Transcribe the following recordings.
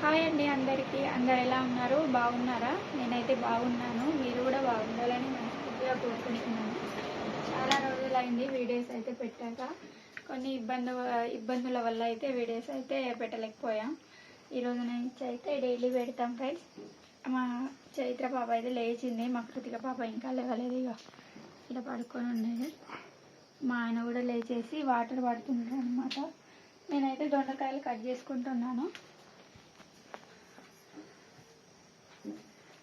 Hi అండి అందరికీ. అందరు ఎలా ఉన్నారు? బాగున్నారా? నేనైతే బాగున్నాను. మీరు కూడా బాగుండాలని మనస్ఫూర్తిగా కోరుకుంటున్నాను. చాలా రోజులైంది వీడియోస్ అయితే పెట్టాక. కొన్ని ఇబ్బందు ఇబ్బందుల వల్ల అయితే వీడియోస్ అయితే పెట్టలేకపోయాం. ఈ రోజు నుంచి అయితే డైలీ పెడతాం ఫ్రెండ్స్. మా చైత్ర పాప అయితే లేచింది. మా కృతిక పాప ఇంకా లేవలేదు ఇక ఇలా పడుకొని ఉండేది మా ఆయన కూడా లేచేసి వాటర్ పడుతుంటారు అనమాట నేనైతే దొండకాయలు కట్ చేసుకుంటున్నాను పండు ఉన్నాయా ఆ, బాగా పండే ఉన్నాయి చూపించాల్సిన తీసుకొచ్చిన కొంచెం ఉంది. దాన్ని లేకుంటే మళ్ళీ ఇటు బోర్లు కాదు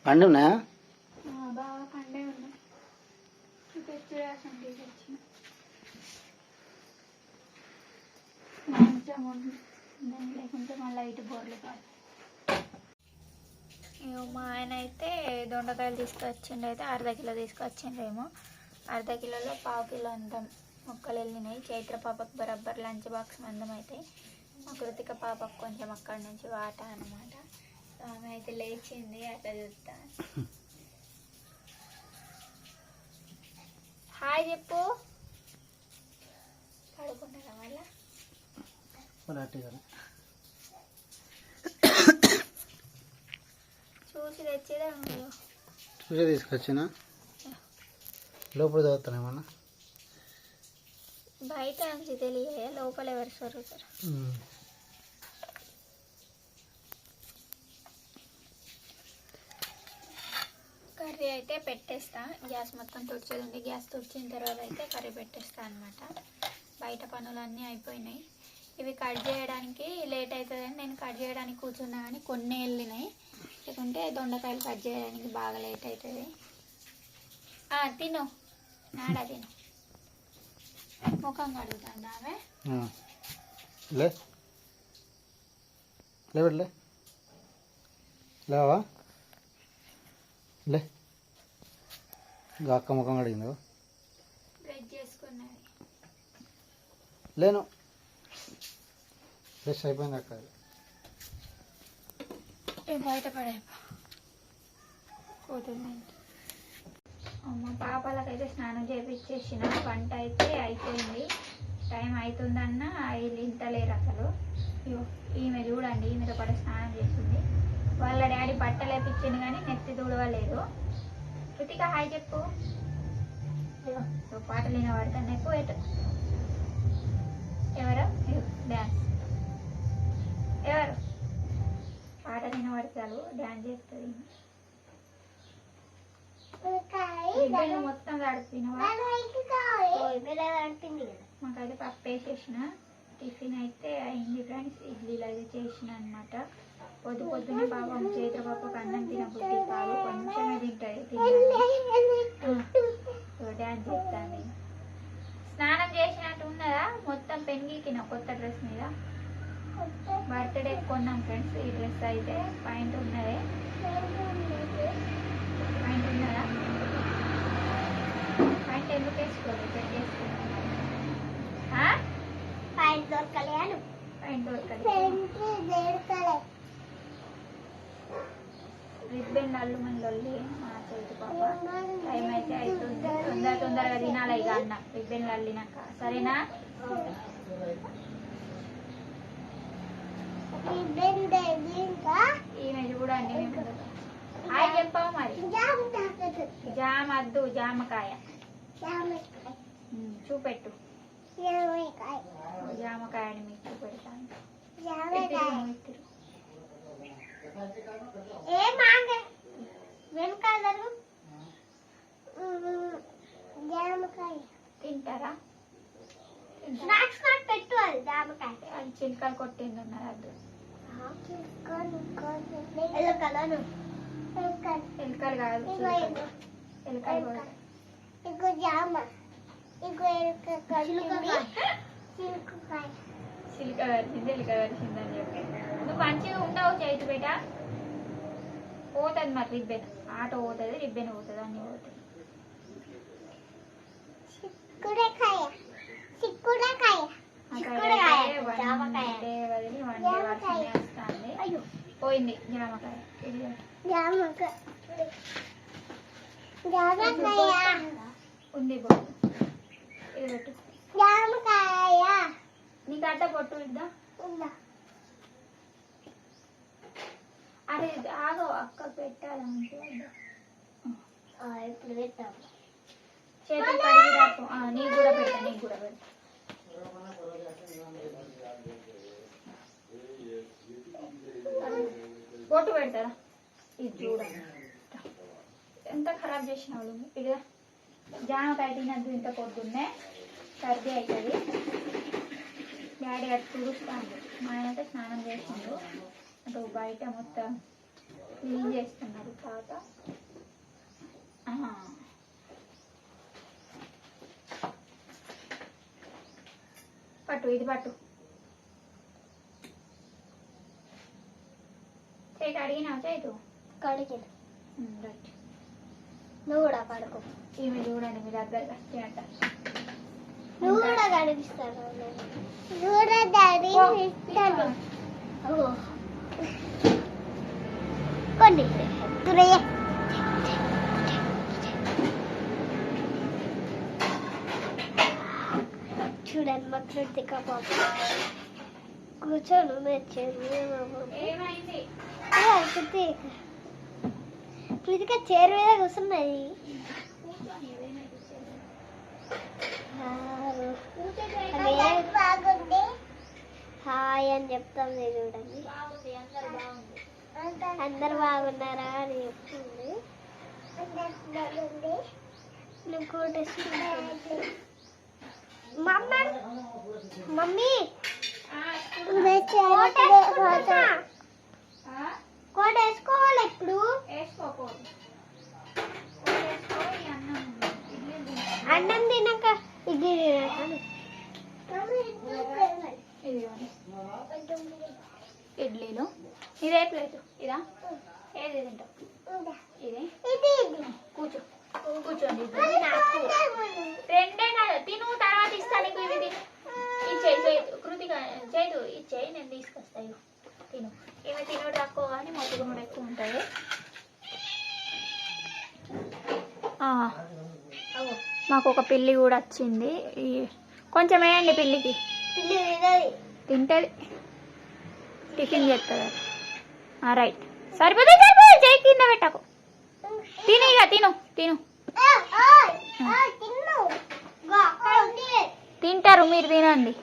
ఇగో మా ఆయన అయితే దొండకాయలు తీసుకొచ్చిండు అయితే అర్ధ కిలో తీసుకొచ్చిండేమో అర్ధ కిలోలో పావు కిలో అంత మొక్కలు వెళ్ళినాయి. చైత్ర పాపకు బరబ్బర్ లంచ్ బాక్స్ మందం అయితే మా కృతిక పాపకు కొంచెం అక్కడి నుంచి వాటా అనమాట ఆమె అయితే లేచింది అట్లా చూస్తా. హాయ్ చెప్పు. పడుకుంటారా మళ్ళా? చూసి తెచ్చేదా చూసే తీసుకొచ్చిన? లోపల చదువుతాను ఏమన్నా? బయట నుంచి తెలియదు లోపల ఎవరు సరుగుతారు కర్రీ అయితే పెట్టేస్తా. గ్యాస్ మొత్తం తుడిచేది గ్యాస్ తుడిచిన తర్వాత అయితే కర్రీ పెట్టేస్తా అనమాట బయట పనులన్నీ అయిపోయినాయి. ఇవి కట్ చేయడానికి లేట్ అవుతుందని నేను కట్ చేయడానికి కూర్చున్నా కానీ కొన్ని వెళ్ళినాయి. లేకుంటే దొండకాయలు కట్ చేయడానికి బాగా లేట్ అవుతుంది తిను. నాడా తిను. ముఖం కడుగుతాను ఆమె లే. లేవా? లే. ఇంకా అక్క ముఖం చేసుకున్నది లేను. ఫ్రెష్ అయిపోయింది అక్క. బయట పడే పాపలకైతే స్నానం చేపించేసిన వంట అయితే అయిపోయింది. టైం అవుతుందన్న వీళ్ళు ఇంతలేరు అసలు. ఇగో ఈమె చూడండి ఈమెతో పాటు స్నానం చేసింది వాళ్ళ డాడీ బట్టలు వేపించింది కానీ నెత్తి తుడవలేదు. కృతిక హాయ్ చెప్పు. ఇగో పాటలు వినబడతాను ఎక్కువ ఎవరు? డ్యాన్స్ ఎవరు? పాట వినబడతారు డ్యాన్స్ చేస్తుంది. మొత్తం తడిపినవా? మాకైతే పప్పు వేసేసిన. టిఫిన్ అయితే అయింది ఫ్రెండ్స్. ఇడ్లీలు అయితే చేసిన అనమాట పొద్దు పొద్దున్న పాపం చేతుల పాపకు అన్నం తినబుద్ధి కాదు. కొంచెమే డ్యాన్స్ చేస్తాను స్నానం చేసినట్టు ఉన్నదా? మొత్తం పెంగికిన కొత్త డ్రెస్ మీద? బర్త్డే కొన్నాం ఫ్రెండ్స్ ఈ డ్రెస్ అయితే. పాయింట్ ఉన్నదే. పాయింట్ ఉన్నదా? పాయింట్ ఎందుకు వేసుకోలేదు? చెక్ చేసుకున్నాం పాయింట్ దొరకలేదు. రిబ్బన్ అల్లు మన లొల్లి మా చేతి పాప. టైం అయితే అవుతుంది తొందర తొందరగా తినాలి ఇక అన్న. రిబ్బన్ అల్లినాక సరేనా? ఈమె చూడండి హాయ్ చెప్పావు మరి. జామ అద్దు జామకాయ. చూపెట్టు. జామకాయని మీకు చూపెడతాను. ఇద్దరు, ఇద్దరు. తింటారా? తింటారా? అది చిలుకలు కొట్టింది ఉన్నది అద్దు ఎలుకలు కాదు. ఎలుకలు కూడా చిలుక కలిసింది ఎలుక కలిసింది అని చెప్పి నువ్వు మంచిగా ఉండవు చేతి బేట పోతుంది మరి రిబ్బెన్. ఆటో పోతుంది రిబ్బెన్ పోతుంది అన్ని పోతుంది జామకాయ. పోయింది జామకాయ. ఉంది ఇది పెట్టు. నీకు అట్ట పొట్టు ఇద్దా అరే ఆగో అక్క పెట్టాలంటే. ఇప్పుడు పెట్టాము చేతులు కడిగి ఆ, నీకు కూడా పెడతా నీకు కూడా పెడతా బొట్టు పెడతారా? ఇది చూడండి ఎంత ఖరాబ్ చేసిన వాళ్ళు ఇక జామకాయ తినద్దు ఇంత పొద్దున్నే సర్ది అవుతుంది డాడీ అటు తుడుస్తాను మా ఆయన స్నానం చేసిండు. అటు బయట మొత్తం క్లీన్ చేస్తున్నారు తాత. పట్టు ఇది పట్టు. చేతి అడిగినావు చేతు కడిగి రైట్. నువ్వు కూడా కడుకో ఈమె చూడండి మీ దగ్గరకు వస్తే అంట నువ్వు కూడా కనిపిస్తాను కూడా డాడీ కొన్ని తురయ్య చూడండి మా కృతిక పాప కూర్చోను ఏమైంది కృతిక చైర్ మీద కూర్చున్నది. బాగుంది హాయ్ అని చెప్తాం చూడండి. అందరు బాగున్నారా అని చెప్తుంది. మమ్మీ కోట వేసుకోవాలి ఇప్పుడు. అన్నం ఇడ్లీ తిను. అన్నం తిన్నాక ఇది ఇడ్లీలు. ఇదే ప్లేట్. ఇదా? ఏది తింటావు? ఇది? కూర్చో. కూర్చోండి రెండే కాదు. తిను తర్వాత ఇస్తా నీకు ఇది తిను. ఇచ్చేయి చేతు కృతిక చేతు ఇచ్చేయి నేను తీసుకొస్తా ఇగో. తిను. ఈమె తినుడు తక్కువ కానీ మొత్తం ఎక్కువ ఉంటుంది మాకు ఒక పిల్లి కూడా వచ్చింది. కొంచెం వేయండి పిల్లికి. తింటది. టిఫిన్ చేస్తుంది రైట్. సరిపోతుంది సరిపోతుంది చేయి కింద పెట్టకు. తిను ఇక తిను తిను. తింటారు మీరు తినండి.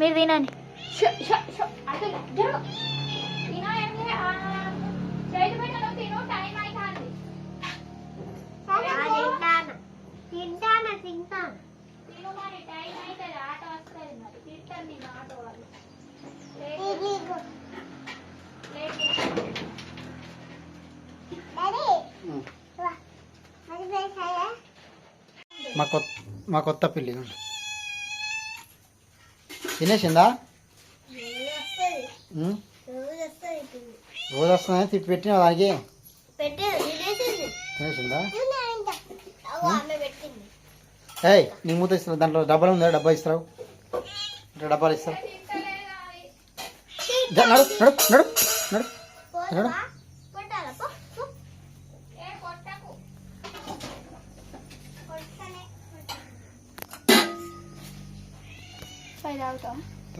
మీరు తినండి. షో, షో, షో. అటు జరుగు. తిను ఏంటి? ఆ, చేతి పెట్టను తిను టైం అవుతుంది ఆ, తింటాను తింటాను తింటాను తిను మరి టైం అవుతుంది ఆటో వస్తుంది మరి తింటాను నేను ఆటో వాళ్ళు ఇది లేట్ లేట్ డాడీ వా అది వేసాయా మా కొత్త మా కొత్త పిల్లి తినేసిందా? రోజు వస్తుందని తిప్పి పెట్టిన దానికి? తినేసిందా? ఏయ్ నీ మూత ఇస్తావు దాంట్లో డబ్బాలు ఉందా? డబ్బా ఇస్తావు డబ్బాలు ఇస్తావు నడు నడు నడు నడు.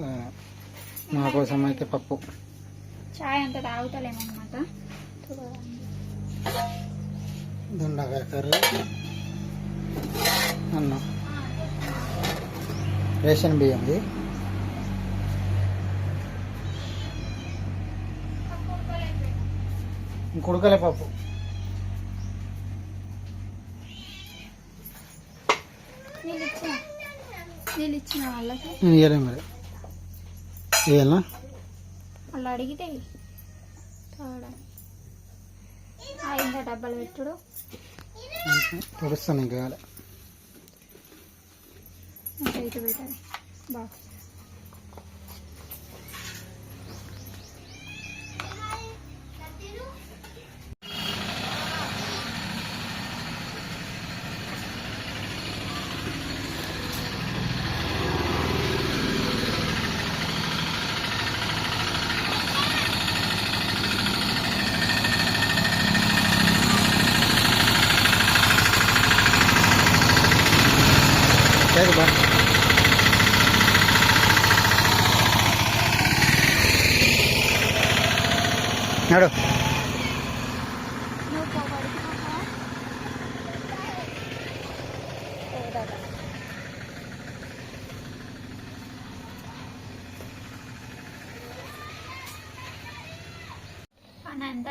ఆ, మా కోసం అయితే పప్పు. చాయ్ అంత తాగుతలేమన్నమాట దొండకాయ కర్రీ. అన్నం. రేషన్ బియ్యం ఇంకొడకలే పప్పు మరి. వాళ్ళు అడిగితే ఇంకా డబ్బాలు పెట్టుడు. తుడుస్తాను ఇంకా ఇటు పెట్టాలి. బాగా లేదు బా నడు. నువ్వు పోగొడుతున్నావా?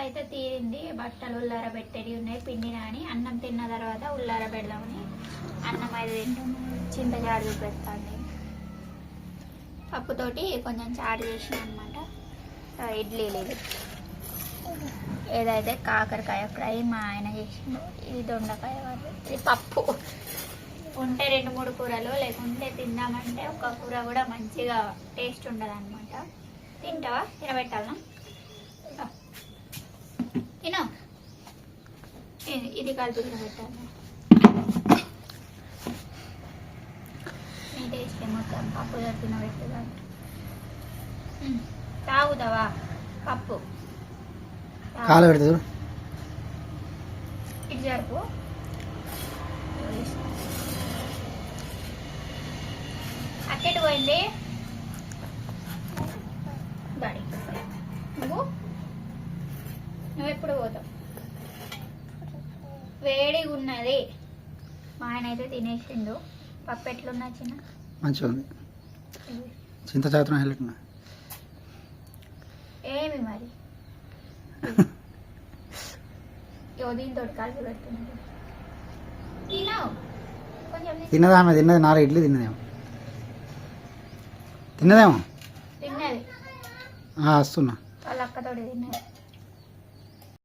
అయితే తీరింది. బట్టలు ఉల్లార పెట్టేవి ఉన్నాయి. పిండి నాని అన్నం తిన్న తర్వాత ఉల్లార పెడదామని అన్నం అయితే తింటున్నాం. చింత చారు చూపెడతాను పప్పుతోటి కొంచెం చారు చేసిన అనమాట ఇడ్లీ లేదు. ఏదైతే కాకరకాయ ఫ్రై మా ఆయన చేసిండు ఇది దొండకాయ ఇది పప్పు. ఉంటే రెండు మూడు కూరలు లేకుంటే తిందామంటే ఒక కూర కూడా మంచిగా టేస్ట్ ఉండదు అనమాట తింటావా? తినబెట్టాలా? తిన. ఇది- ఇది కలిపి తినబెట్టాలి. నీ టేస్ట్ మొత్తం పప్పు తినబెట్టదా తాగుతావా? పప్పు. తాగు. కాలు పెడితే చూడు ఇటు జరుపు. అక్కడికి పోయింది? బడి. నువ్వు? నువ్వు ఎప్పుడు పోతావు? వేడిగా ఉన్నది మా ఆయన అయితే తినేసిండు. పప్పు ఎట్లున్నా చిన్న మంచిగా ఉంది చింత చాతున్నా హెల్మెట్ ఏమి మరి? దీంతో పెడుతున్నాడు. తిన్నదా ఆమె? తిన్నది నాలుగు ఇడ్లీ తిన్నదేమో. తిన్నదేమో? తిన్నది. వస్తున్నా. వాళ్ళ అక్కతోటి తిన్నది.